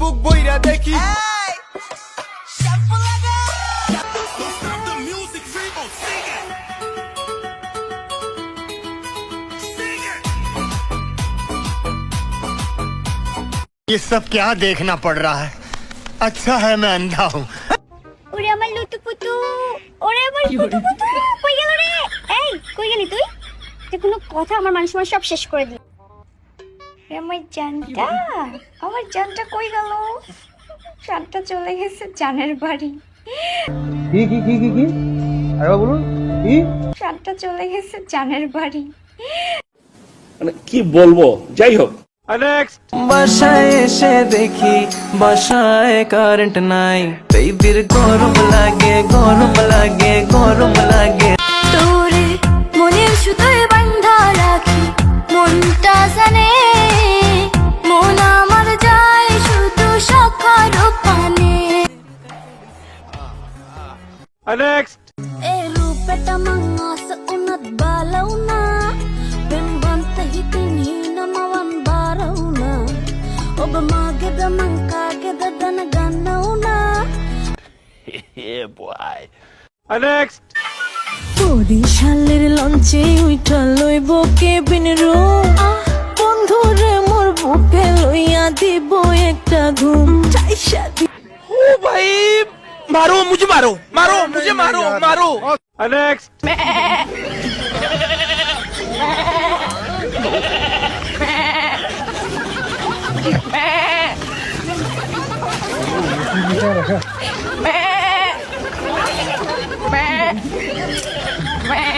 বুক বইরা দেখি ये सब क्या देखना पड़ रहा है अच्छा है मैं अंधा हूँ ওরে আমার লুতু পুতু ওরে আমার পুতু পুতু কই গেল রে এই কই গেলি তুই যে কোনো কথা আমার মানুষ মানুষ সব শেষ করে দিল ওরে আমার জানটা? আমার জানটা কই গেল? জানটা চলে গেছে জানের বাড়ি। কি কি কি কি কি? আরেকবার বলুন কি? জানটা চলে গেছে জানের বাড়ি। মানে কি বলব? যাই হোক। বাসায় এসে দেখি বাসায় কারেন্ট নাই। বেবির গরম লাগে গরম Eh rupeta mga sa unat balaw na Benbantahitin hinamawan baraw na O bamagada man kagada danaganaw na বরিশালের লঞ্চে উইঠা লইব কেবিন রুম বন্ধুরে মোর বুকে লইয়া দিব একটা ঘুম চাইসা ও ভাই मारो मुझे मारो मारो मुझे मारो मारो नेक्स्ट मैं मैं मैं